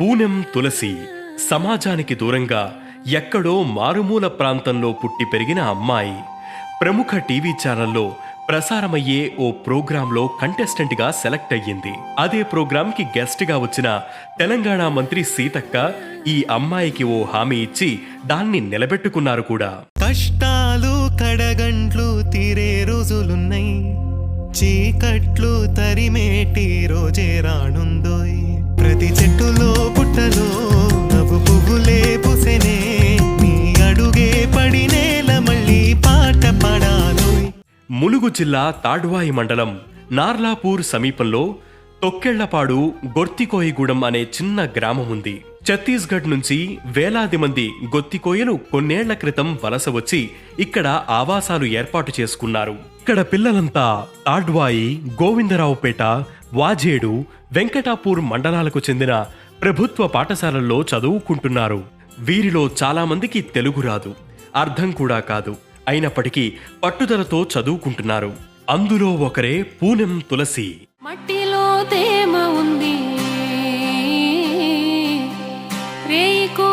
పూనెం తులసి సమాజానికి దూరంగా ఎక్కడో మారుమూల ప్రాంతంలో పుట్టి పెరిగిన అమ్మాయి. ప్రముఖ టీవీ ఛానల్లో ప్రసారమయ్యే ఓ ప్రోగ్రాంలో కంటెస్టెంట్గా సెలెక్ట్ అయ్యింది. అదే ప్రోగ్రాంకి గెస్ట్గా వచ్చిన తెలంగాణ మంత్రి సీతక్క ఈ అమ్మాయికి ఓ హామీ ఇచ్చి దాన్ని నిలబెట్టుకున్నారు కూడా. కష్టాలు కడగంట్లు తీరే రోజులున్నాయి. చీకట్లు తరిమేటి రోజే రానుందో ప్రతి చెట్టులో పుట్టలో నవ్వు పువ్వులే పుసెనే. నీ అడుగే పడి నేల మళ్ళీ పాట పాడాలోయ్ ములుగు జిల్లా తాడ్వాయి మండలం నార్లాపూర్ సమీపంలో తొక్కెళ్ళపాడు గొర్తికోయిగూడెం అనే చిన్న గ్రామం ఉంది. ఛత్తీస్గఢ్ నుంచి వేలాది మంది గొత్తికోయలు కొన్నేళ్ళ క్రితం వలస వచ్చి ఇక్కడ ఆవాసాలు ఏర్పాటు చేసుకున్నారు. ఇక్కడ పిల్లలంతా తాడ్వాయి గోవిందరావుపేట వాజేడు వెంకటాపూర్ మండలాలకు చెందిన ప్రభుత్వ పాఠశాలల్లో చదువుకుంటున్నారు. వీరిలో చాలామందికి తెలుగు రాదు అర్థం కూడా కాదు. అయినప్పటికీ పట్టుదలతో చదువుకుంటున్నారు. అందులో ఒకరే పూనెం తులసి. మట్టిలో తేమ ఉంది. రేయికో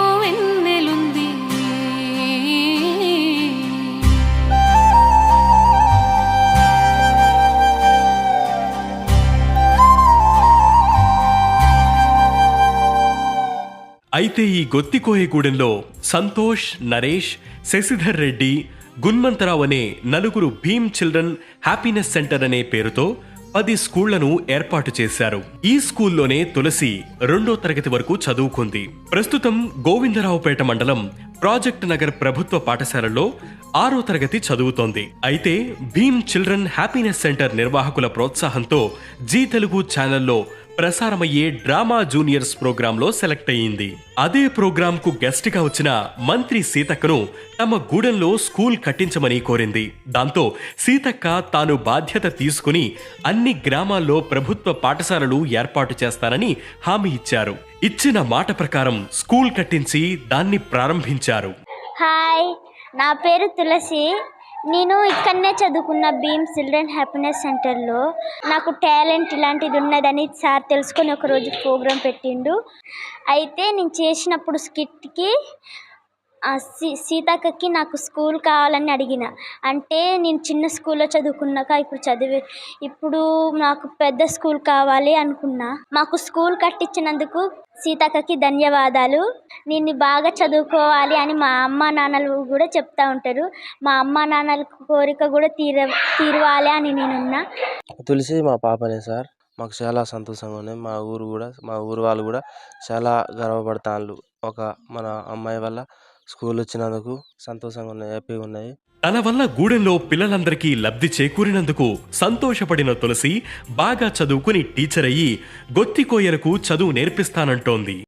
అయితే ఈ గొత్తికోయగూడెంలో సంతోష్ నరేష్ శశిధర్ రెడ్డి గున్మంతరావు అనే నలుగురు భీమ్ చిల్డ్రన్ హ్యాపీనెస్ సెంటర్ అనే పేరుతో పది స్కూళ్ళను ఏర్పాటు చేశారు. ఈ స్కూల్లోనే తులసి రెండో తరగతి వరకు చదువుకుంది. ప్రస్తుతం గోవిందరావుపేట మండలం ప్రాజెక్ట్ నగర్ ప్రభుత్వ పాఠశాలలో ఆరో తరగతి చదువుతోంది. అయితే భీమ్ చిల్డ్రన్ హ్యాపీనెస్ సెంటర్ నిర్వాహకుల ప్రోత్సాహంతో జీ తెలుగు ఛానల్లో ప్రసారమయ్యే డ్రామా జూనియర్స్ ప్రోగ్రాంలో సెలెక్ట్ అయ్యింది. అదే ప్రోగ్రాంకు కు గెస్ట్గా వచ్చిన మంత్రి సీతక్కను తమ గూడెంలో స్కూల్ కట్టించమని కోరింది. దాంతో సీతక్క తాను బాధ్యత తీసుకుని అన్ని గ్రామాల్లో ప్రభుత్వ పాఠశాలలు ఏర్పాటు చేస్తానని హామీ ఇచ్చారు. ఇచ్చిన మాట ప్రకారం స్కూల్ కట్టించి దాన్ని ప్రారంభించారు. హాయ్ నా పేరు తులసి. నేను ఇక్కడనే చదువుకున్న భీమ్ చిల్డ్రన్ హ్యాపీనెస్ సెంటర్లో. నాకు టాలెంట్ ఇలాంటిది ఉన్నదని సార్ తెలుసుకొని ఒకరోజు ప్రోగ్రాం పెట్టిండు. అయితే నేను చేసినప్పుడు స్కిట్కి సీ సీతక్కకి నాకు స్కూల్ కావాలని అడిగిన. అంటే నేను చిన్న స్కూల్లో చదువుకున్నాక ఇప్పుడు చదివి ఇప్పుడు నాకు పెద్ద స్కూల్ కావాలి అనుకున్నా. మాకు స్కూల్ కట్టించినందుకు సీతక్కకి ధన్యవాదాలు. నేను బాగా చదువుకోవాలి అని మా అమ్మ నాన్నలు కూడా చెప్తా ఉంటారు. మా అమ్మ నాన్నల కోరిక కూడా తీర తీరవాలి అని నేనున్నా. తులసి మా పాపనే సార్. మాకు చాలా సంతోషంగా ఉన్నాయి మా ఊరు కూడా మా ఊరు వాళ్ళు కూడా చాలా గర్వపడతాళ్ళు ఒక మన అమ్మాయి వల్ల స్కూల్ వచ్చినందుకు సంతోషంగా ఉన్నాయి హ్యాపీగా ఉన్నాయి. తన వల్ల గూడెంలో పిల్లలందరికీ లబ్ధి చేకూరినందుకు సంతోషపడిన తులసి బాగా చదువుకుని టీచర్ అయ్యి గొత్తికోయలకు చదువు నేర్పిస్తానంటోంది.